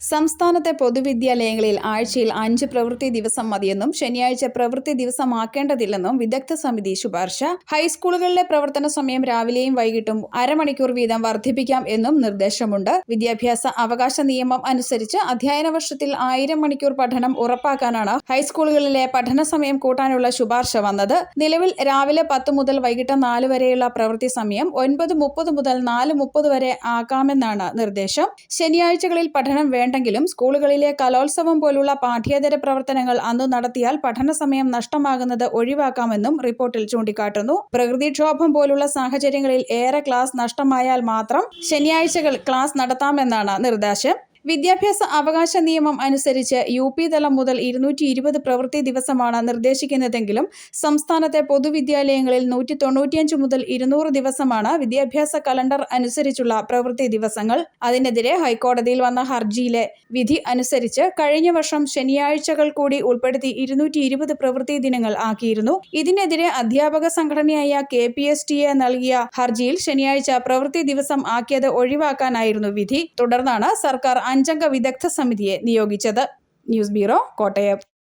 സംസ്ഥാനത്തെ പൊതുവിദ്യാലയങ്ങളിൽ ആഴ്ചയിൽ അഞ്ച് പ്രവൃത്തി ദിവസം മതിയെന്നും ശനിയാഴ്ച പ്രവൃത്തി ദിവസമാക്കേണ്ടതില്ലെന്നും വിദഗ്ധ സമിതി ശുപാർശ. ഹൈസ്കൂളുകളിലെ പ്രവർത്തന സമയം രാവിലെയും വൈകിട്ടും അരമണിക്കൂർ വീതം വർദ്ധിപ്പിക്കാം എന്നും നിർദ്ദേശമുണ്ട്. വിദ്യാഭ്യാസ അവകാശ നിയമം അനുസരിച്ച് അധ്യയന വർഷത്തിൽ ആയിരം മണിക്കൂർ പഠനം ഉറപ്പാക്കാനാണ് ഹൈസ്കൂളുകളിലെ പഠന സമയം കൂട്ടാനുള്ള ശുപാർശ വന്നത്. നിലവിൽ രാവിലെ പത്ത് മുതൽ വൈകിട്ട് നാല് വരെയുള്ള പ്രവൃത്തി സമയം ഒൻപത് മുപ്പത് മുതൽ നാല് മുപ്പത് വരെ ആകാമെന്നാണ് നിർദ്ദേശം. ശനിയാഴ്ചകളിൽ പഠനം വേണ്ടെങ്കിലും സ്കൂളുകളിലെ കലോത്സവം പോലുള്ള പാഠ്യേതര പ്രവർത്തനങ്ങൾ അന്നു നടത്തിയാൽ പഠന സമയം നഷ്ടമാകുന്നത് ഒഴിവാക്കാമെന്നും റിപ്പോർട്ടിൽ ചൂണ്ടിക്കാട്ടുന്നു. പ്രകൃതിക്ഷോഭം പോലുള്ള സാഹചര്യങ്ങളിൽ ഏറെ ക്ലാസ് നഷ്ടമായാൽ മാത്രം ശനിയാഴ്ചകൾ ക്ലാസ് നടത്താമെന്നാണ് നിർദ്ദേശം. വിദ്യാഭ്യാസ അവകാശ നിയമം അനുസരിച്ച് യു പി തലം മുതൽ ഇരുന്നൂറ്റി ഇരുപത് പ്രവൃത്തി ദിവസമാണ് നിർദ്ദേശിക്കുന്നതെങ്കിലും സംസ്ഥാനത്തെ പൊതുവിദ്യാലയങ്ങളിൽ നൂറ്റി തൊണ്ണൂറ്റിയഞ്ച് മുതൽ ഇരുന്നൂറ് ദിവസമാണ് വിദ്യാഭ്യാസ കലണ്ടർ അനുസരിച്ചുള്ള പ്രവൃത്തി ദിവസങ്ങൾ. അതിനെതിരെ ഹൈക്കോടതിയിൽ വന്ന ഹർജിയിലെ വിധി അനുസരിച്ച് കഴിഞ്ഞ വർഷം ശനിയാഴ്ചകൾ കൂടി ഉൾപ്പെടുത്തി ഇരുന്നൂറ്റി ഇരുപത് പ്രവൃത്തി ദിനങ്ങൾ ആക്കിയിരുന്നു. ഇതിനെതിരെ അധ്യാപക സംഘടനയായ K P S T A നൽകിയ ഹർജിയിൽ ശനിയാഴ്ച പ്രവൃത്തി ദിവസം ആക്കിയത് ഒഴിവാക്കാനായിരുന്നു വിധി. തുടർന്നാണ് സർക്കാർ അഞ്ചംഗ വിദഗ്ധ സമിതിയെ നിയോഗിച്ചത് ന്യൂസ് ബ്യൂറോ കോട്ടയം